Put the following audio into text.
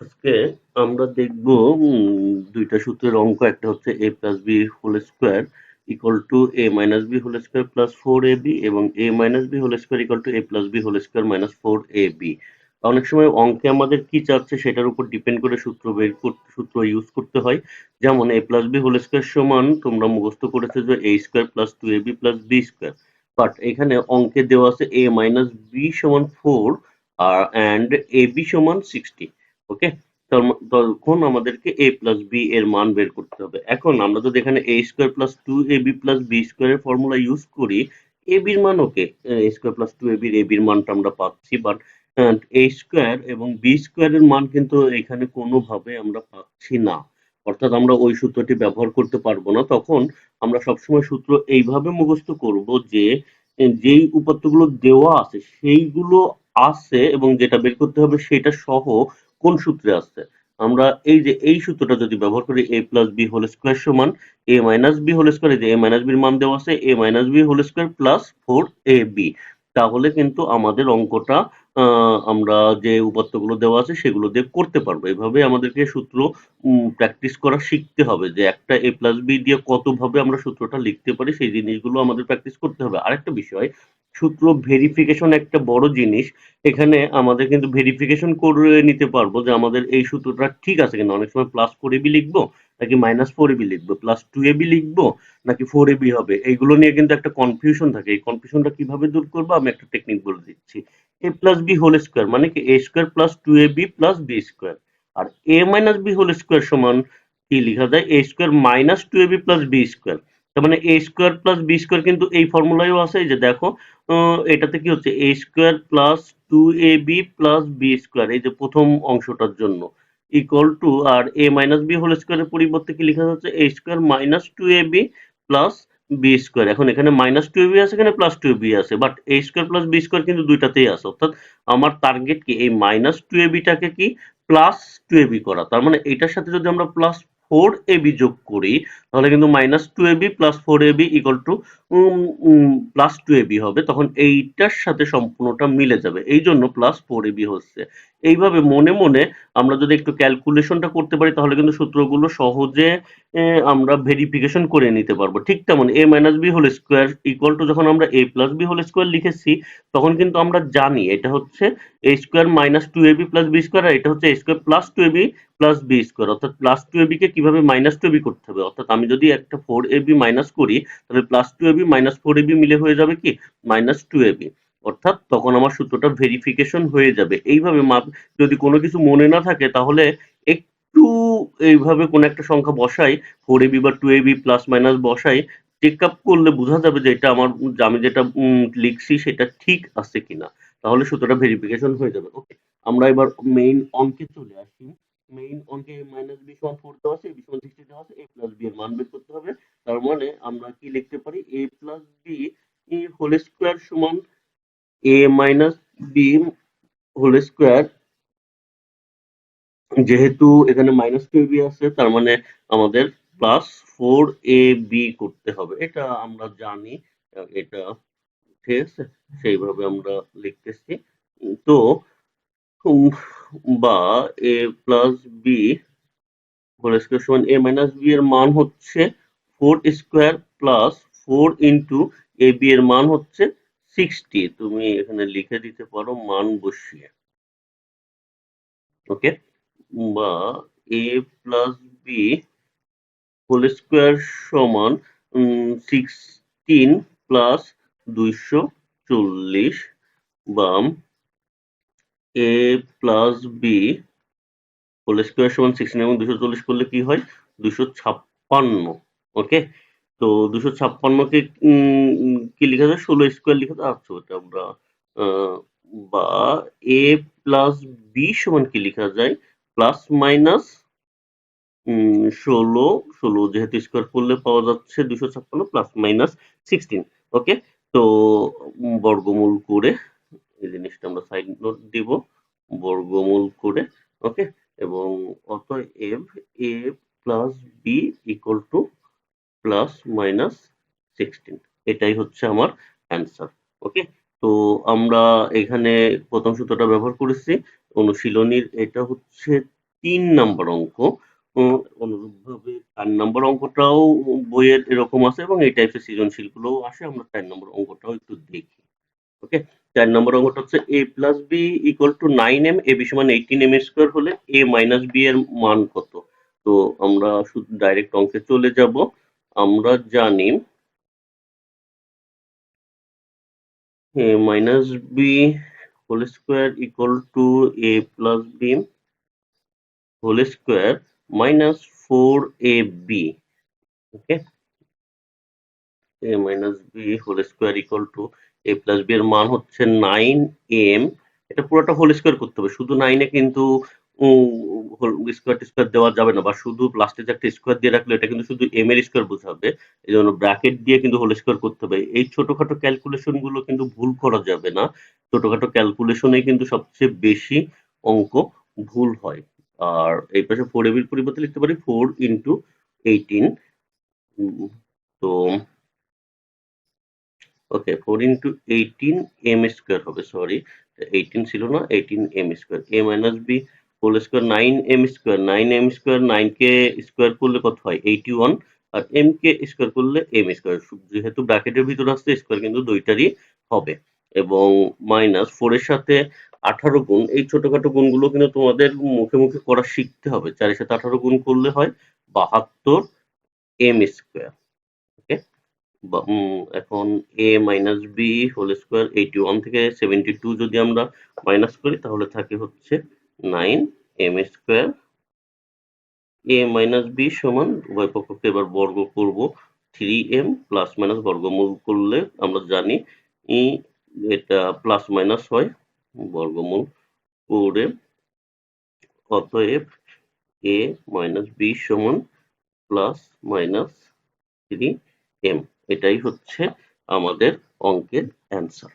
আজকে আমরা দেখব দুইটা সূত্রের অঙ্ক, একটা হচ্ছে a plus B whole square equal to A minus B whole square plus four A B এবং A minus B whole square equal to A plus B whole square minus four A B অনেক সময় অঙ্কে আমাদের কি চাচ্ছে সেটার উপর depend করে সূত্র বের করতে, সূত্র ইউজ করতে হয়। যেমন A plus B whole square সমান তোমরা মুখস্থ করেছ যে A square plus two A B plus B square but এখানে অঙ্কে দেওয়া আছে এ মাইনাস বি সমান ফোর আর অ্যান্ড এ বি সমান সিক্সটি ওকে তখন আমাদেরকে a প্লাস বি এর মান বের করতে হবে। এখন আমরা যদি এখানে a square plus two A B plus B স্কোয়ারের ফর্মুলা ইউজ করি এ বির মান okay A square plus two A বির এ বির মানটা আমরা পাচ্ছি বাট এ স্কোয়ার এবং বি স্কোয়ারের মান কিন্তু এখানে কোনোভাবে আমরা পাচ্ছি না। অর্থাৎ আমরা ওই সূত্রটি ব্যবহার করতে পারব না। তখন আমরা সবসময় সূত্র এইভাবে মুখস্থ করব যে যেই উপাত্তগুলো দেওয়া আছে, সেইগুলো আছে এবং যেটা বের করতে হবে সেটা সহ কোন সূত্রে আসছে? আমরা এই যে, এই সূত্রটা যদি ব্যবহার করি, a plus B whole square সমান a minus B whole square যে, a মাইনাস বির মান দেওয়া আছে, a minus B whole square plus four A B তাহলে কিন্তু আমাদের অঙ্কটা আমরা যে উপাত্তগুলো দেওয়া আছে, সেগুলো দিয়ে করতে পারব। এভাবে আমাদেরকে সূত্র প্র্যাকটিস করা শিখতে হবে যে, একটা এ প্লাস বি দিয়ে কতভাবে আমরা সূত্রটা লিখতে পারি, সেই জিনিসগুলো আমাদের প্র্যাকটিস করতে হবে। আরেকটা বিষয় সূত্র ভেরিফিকেশন একটা বড় জিনিস। এখানে আমাদের কিন্তু ভেরিফিকেশন করে নিতে পারব যে আমাদের এই সূত্রটা ঠিক আছে কিনা। অনেক সময় প্লাস ফোর এবি লিখব, নাকি মাইনাস ফোর এবি লিখব প্লাস টু এবি লিখব, নাকি ফোর এবি হবে। এইগুলো নিয়ে কিন্তু একটা কনফিউশন থাকে। এই কনফিউশনটা কীভাবে দূর করব? আমি একটা টেকনিক বলে দিচ্ছি। A plus B whole square মানে কি? A square plus two A B plus B square R A minus B whole square সমান কি লেখা যায়? A square minus two A B plus B square তার মানে A square plus B square কিন্তু এই ফর্মুলায়ও আছে যে দেখো এটাতে কি হচ্ছে? A square plus two A B plus B square এই যে প্রথম অংশটার জন্য। ইকুয়াল টু আর এ মাইনাস বি হোল স্কোয়ারের পরিবর্তে কি লেখা যাচ্ছে A square minus two A B plus B square এখন এখানে মাইনাস টু এ বি আছে, এখানে প্লাস টু এ বি আছে। But A square plus B square কিন্তু দুইটাতেই আছে। অর্থাৎ আমার টার্গেট কি? এই মাইনাস টু এ বিটাকে কি? প্লাস টু এ বি করা। তার মানে এটার সাথে যদি আমরা প্লাস ফোর এ বি যোগ করি, তাহলে কিন্তু minus two A B plus four A B equal to plus two A B হবে, তখন এইটার সাথে সম্পূর্ণটা মিলে যাবে। এই জন্য প্লাস ফোর এ বি হচ্ছে। এইভাবে মনে মনে আমরা যদি একটু ক্যালকুলেশনটা করতে পারি, তাহলে কিন্তু সূত্রগুলো সহজে আমরা ভেরিফিকেশন করে নিতে পারব। ঠিক তেমন A minus B whole square equal to যখন আমরা A plus B whole square লিখেছি, তখন কিন্তু আমরা জানি এটা হচ্ছে A square minus two A B plus B square আর এটা হচ্ছে A square plus two A B plus B square অর্থাৎ প্লাস টু এ বি কে কীভাবে মাইনাস টু এ বি করতে হবে? অর্থাৎ আমি যদি একটা ফোর এ বি মাইনাস করি, তাহলে plus two A B minus four A B মিলে হয়ে যাবে কি? মাইনাস টু এ বি অর্থাৎ তখন আমার সূত্রটা ভেরিফিকেশন হয়ে যাবে। এইভাবে যদি কোনো কিছু মনে না থাকে, তাহলে একটু এইভাবে কোনো একটা সংখ্যা বসাই ফোর এবি বা two A B plus minus বসাই চেক আপ করলে বোঝা যাবে যে এটা আমার আমি যেটা লিখছি সেটা ঠিক আছে কিনা। তাহলে সূত্রটা ভেরিফিকেশন হয়ে যাবে। ওকে আমরা এবার মেইন অঙ্কে চলে আসি। মেইন অঙ্কে মাইনাস বি সমান ফোর দেওয়া আছে বি সমান সিক্সটি দেওয়া আছে এ প্লাস বি এর মান বের করতে হবে। তার মানে আমরা কি লিখতে পারি? A plus B whole square সমান A minus B whole square যেহেতু এখানে মাইনাস টু বি আছে, তার মানে আমাদের প্লাস ফোর এ বি করতে হবে। এটা আমরা জানি, এটা ঠিক আছে, সেইভাবে আমরা লিখতেছি। তো বা A plus B whole square সমান এ মাইনাস বি এর মান হচ্ছে four square plus four into A B এর মান হচ্ছে সিক্সটি তুমি এখানে লিখে দিতে পারো মান বসিয়ে। ওকে বা A plus B whole square সমান সিক্সটিন প্লাস দুইশো চল্লিশ। বাম A plus B whole square সমান সিক্সটিন এবং দুশো চল্লিশ করলে কি হয়? দুশো ছাপ্পান্ন ওকে তো দুশো ছাপ্পান্নকে কি লেখা যায়? ষোলো স্কোয়ার লেখা যায়? আচ্ছা ওটা আমরা বা এ প্লাস বি সমান কি লেখা যায়? প্লাস মাইনাস ষোলো ষোলো যেহেতু স্কোয়ার করলে পাওয়া যাচ্ছে দুশো ছাপ্পান্ন প্লাস মাইনাস সিক্সটিন ওকে তো বর্গমূল করে এই জিনিসটা আমরা সাইড নোট দিব বর্গমূল করে ওকে এবং অতএব A plus B equal to plus minus sixteen এটাই হচ্ছে আমার অ্যান্সার ওকে তো আমরা এখানে প্রথম সূত্রটা ব্যবহার করেছি, অনুশীলনীর এটা হচ্ছে তিন নাম্বার অঙ্ক অনুরূপভাবে চার নাম্বার অঙ্কটাও বইয়ের এরকম আছে এবং এই টাইপের সৃজনশীল গুলোও আসে, আমরা চার নম্বর অঙ্কটাও একটু দেখি। চার নম্বর অঙ্কটা হচ্ছে A plus B equal to nine M A B সমান এইটিন এম স্কোয়ার হলে এ মাইনাস বি এর মান কত? তো আমরা শুধু ডাইরেক্ট অঙ্কে চলে যাব। আমরা জানি A minus B whole square equal to A plus B whole square minus four A B okay A minus B whole square equal to A plus B এর মান হচ্ছে নাইন এম এটা পুরোটা হোল স্কোয়ার করতে হবে। শুধু নাইনে কিন্তু স্কোয়ার স্কোয়ার দেওয়া যাবে না। বা শুধু লাস্টে যে একটা স্কোয়ার দিয়ে রাখলে এটা কিন্তু শুধু এম এর স্কোয়ার বোঝাবে। এই জন্য ব্র্যাকেট দিয়ে কিন্তু হোল স্কোয়ার করতে হবে। এই ছোটখাটো ক্যালকুলেশনগুলো কিন্তু ভুল করা যাবে না। ছোটখাটো ক্যালকুলেশনে কিন্তু সবচেয়ে বেশি অঙ্ক ভুল হয়। আর এই পাশে ফোর এবির পরিবর্তে লিখতে পারি ফোর ইন্টু এইটিন তো okay four into eighteen M square হবে সরি এইটিন ছিল না eighteen M square A minus B whole square nine M square nine M square nine K square করলে কত হয়? এইটি ওয়ান আর এম কে square করলে এম স্কোয়ার যেহেতু ব্র্যাকেটের ভিতরে আসছে স্কোয়ার কিন্তু দুইটারই হবে। এবং মাইনাস ফোর এর সাথে আঠারো গুণ, এই ছোটখাটো গুণগুলো কিন্তু তোমাদের মুখে মুখে করা শিখতে হবে। চারের সাথে আঠারো গুণ করলে হয় বাহাত্তর এম স্কোয়ার এখন A minus B whole square eighty one থেকে সেভেন্টি টু যদি আমরা মাইনাস করি, তাহলে থাকে হচ্ছে nine M square A minus B সমান উভয় পক্ষকে এবার বর্গ করব থ্রি এম প্লাস মাইনাস বর্গমূল করলে আমরা জানি ই এটা প্লাস মাইনাস হয় বর্গমূল করে। অতএব এ মাইনাস বি সমান প্লাস মাইনাস থ্রি এম এটাই হচ্ছে আমাদের অঙ্কের অ্যান্সার